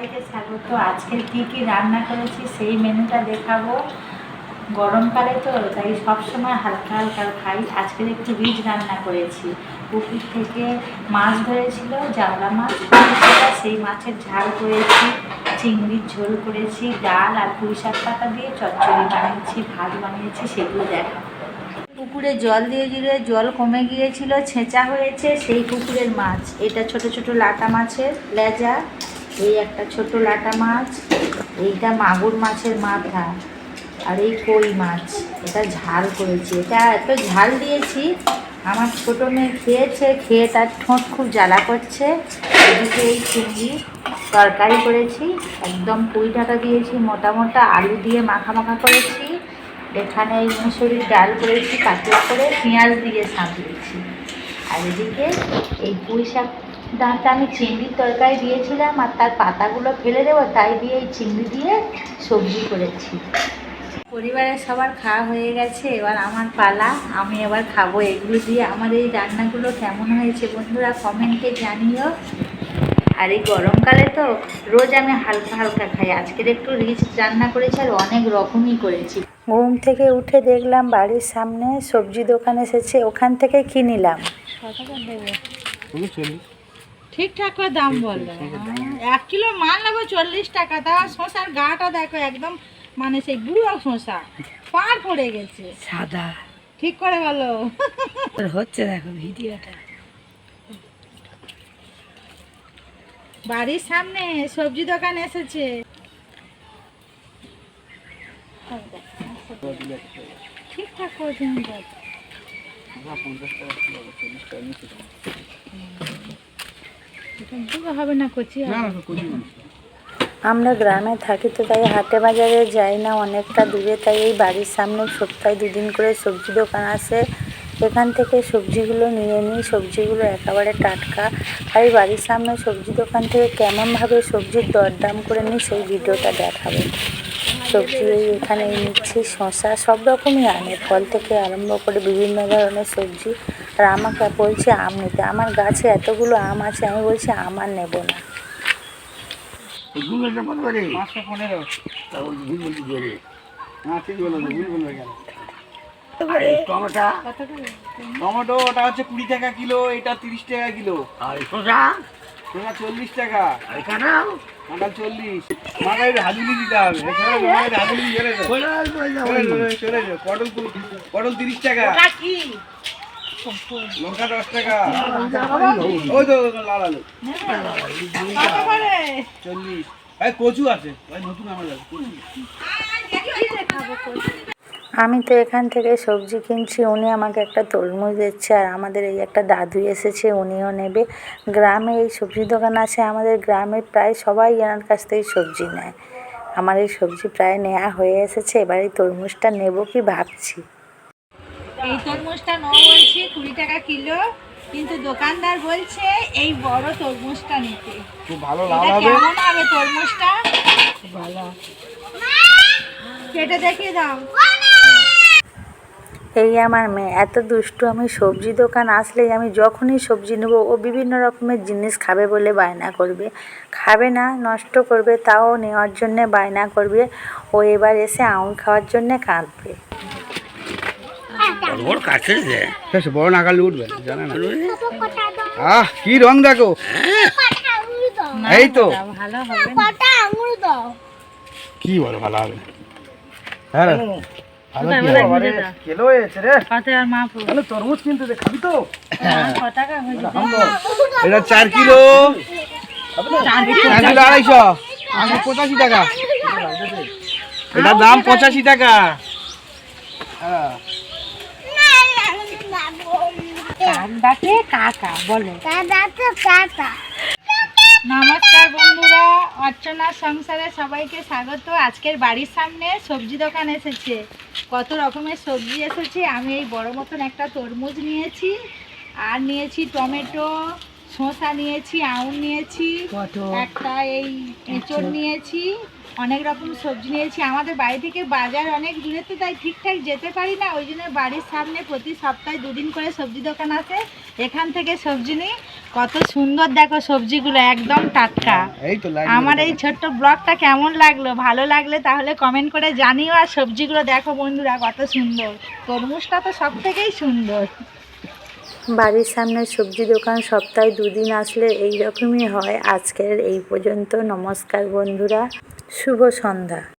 সবাইকে স্বাগত। আজকে কি কি রান্না করেছি সেই মেনুটা দেখাবো। গরমকালে তো, তাই সবসময় হালকা হালকা খাই। আজকে একটু রিচ রান্না করেছি। পুকুর থেকে মাছ ধরেছিল জাওলা মাছ সেই মাছের ঝাল করেছি, চিংড়ির ঝোল করেছি, ডাল, আর পুঁই শাক পাতা দিয়ে চচ্চড়ি বানিয়েছি, ভাত বানিয়েছি, সেগুলো দেখাবো। পুকুরে জল দিয়ে দিলে জল কমে গিয়েছিল, ছেঁচা হয়েছে, সেই পুকুরের মাছ। এটা ছোট ছোট লাটা মাছের, লেজা এই একটা ছোট লাটা মাছ, এইটা মাগুর মাছের মাথা আর এই কই মাছ। এটা ঝাল করেছি। এটা এত ঝাল দিয়েছি, আমার ছোটো মেয়ে খেয়েছে, খেয়ে তার ঠোঁট খুব জ্বালা করছে। এদিকে এই চিংড়ি তরকারি করেছি, একদম পুঁই ঢাকা দিয়েছি, মোটা মোটা আলু দিয়ে মাখা মাখা করেছি। এখানে এই মুসুরির ডাল করেছি পাতলা করে, পেঁয়াজ দিয়ে সাঁতরেছি আর এদিকে এই পুঁই শাক ডাঁটা আমি চিংড়ির তরকারি দিয়েছিলাম আর তার পাতাগুলো ফেলে দেবো তাই দিয়ে এই চিংড়ি দিয়ে সবজি করেছি। পরিবারের সবার খাওয়া হয়ে গেছে এবার আমার পালা আমি এবার খাব। এগুলো দিয়ে আমার এই রান্নাগুলো কেমন হয়েছে বন্ধুরা কমেন্টে জানিও। আর এই গরমকালে তো রোজ আমি হালকা হালকা খাই আজকের একটু রিচ রান্না করেছি আর অনেক রকমই করেছি। ঘুম থেকে উঠে দেখলাম বাড়ির সামনে সবজি দোকান এসেছে ওখান থেকে কি নিলাম? ঠিকঠাক করে দাম বলল এক কিলো মাল নেব চল্লিশ টাকা তা শশার গাটা দেখো একদম মানে সেই বুড়ো শশা পার পড়ে গেছে। সাদা। ঠিক করে বলো। হচ্ছে দেখো ভিডিওটা। বাড়ির সামনে সবজি দোকান এসেছে। ঠিকঠাক করে বুড়ো আমরা গ্রামে থাকি তো তাই হাটে বাজারে যাই না অনেকটা দূরে, তাই এই বাড়ির সামনে সপ্তাহে দুদিন করে সবজি দোকান আসে এখান থেকে সবজিগুলো নিয়ে নিই, সবজিগুলো একেবারে টাটকা। আর এই বাড়ির সামনে সবজি দোকান থেকে কেমনভাবে সবজির দরদাম করে নিই সেই ভিডিওটা দেখাবো। সবজি এখানে নিচ্ছি শশা সব রকমই আনে, ফল থেকে আরম্ভ করে বিভিন্ন ধরনের সবজি। আর আমাকে বলছে আম নিতে। আমার গাছে এতগুলো আম আছে আমি বলছি আম আর নেব না। হ্যাঁ টমেটো? টমেটো ওটা হচ্ছে কুড়ি টাকা কিলো এটা তিরিশ টাকা কিলো। আর শসা? চল্লিশ টাকা। কাঁঠাল? কাঁঠাল চল্লিশ। মাথায় হাজুলি দিতে হবে। হাজুলি। দাও, ছেড়ে দাও। পটল পটল তিরিশ টাকা। কি? লঙ্কা দশ টাকা। ওই তো লাল আলু। চল্লিশ। ভাই কচু আছে। ভাই নতুন আমার কচু। আমি তো এখান থেকে সবজি কিনছি উনি আমাকে একটা তরমুজ দিচ্ছে আর আমাদের এই একটা দাদু এসেছে উনিও নেবে। গ্রামে এই সবজি দোকান আছে আমাদের গ্রামে প্রায় সবাই এনার কাছ থেকে সবজি নেয়। আমার এই সবজি প্রায় নেওয়া হয়ে এসেছে এবার এই তরমুজটা নেব কি ভাবছি। এই তরমুজটা ন বলছি কুড়ি টাকা কিলো। কিন্তু দোকানদার বলছে এই বড় তরমুজটা নিতে। খুব ভালো লাল হবে। কেমন হবে তরমুজটা? ভালো। কেটে দেখিয়ে দাও। এই আমার মেয়ে এত দুষ্টু আমি সবজি দোকান আসলেই আমি যখনই সবজি নেব ও বিভিন্ন রকমের জিনিস খাবে বলে বায়না করবে। খাবে না নষ্ট করবে তাও নেওয়ার জন্যে বায়না করবে। ও এবার এসে আঙুর খাওয়ার জন্যে কাঁদবে। বড় বেশ নাগালে উঠবে জানে না। আহ কি রং দেখো? এই তো। কি বলো ভালো হবে? হ্যাঁ। তরমুজ কিনতে খাবি তো? টাকা এটা চার কিলো। চার কিলো? আড়াইশো। পঁচাশি টাকা। এটার দাম পঁচাশি টাকা। হ্যাঁ। কাকা। বলো। নমস্কার বন্ধুরা অর্চনা সংসারে সবাইকে স্বাগত। আজকের বাড়ির সামনে সবজি দোকান এসেছে। কত রকমের সবজি এসেছে আমি এই বড় মতন একটা তরমুজ নিয়েছি আর নিয়েছি টমেটো শসা নিয়েছি আউন নিয়েছি একটা এই এঁচড় নিয়েছি অনেক রকম সবজি নিয়েছি। আমাদের বাড়ি থেকে বাজার অনেক দূরে তো তাই ঠিকঠাক যেতে পারি না ওই জন্য বাড়ির সামনে প্রতি সপ্তাহে দুদিন করে সবজি দোকান আছে। এখান থেকে সবজি নিই। কত সুন্দর দেখো সবজিগুলো একদম টাটকা। লাইন আমার এই ছোট্ট ব্লগটা কেমন লাগল ভালো লাগলে তাহলে কমেন্ট করে জানিও। আর সবজিগুলো দেখো বন্ধুরা কত সুন্দর তরমুজটা তো সব থেকেই সুন্দর। বাড়ির সামনে সবজি দোকান সপ্তাহে দুদিন আসলে এই রকমই হয়। আজকের এই পর্যন্ত। নমস্কার বন্ধুরা। শুভ সন্ধ্যা।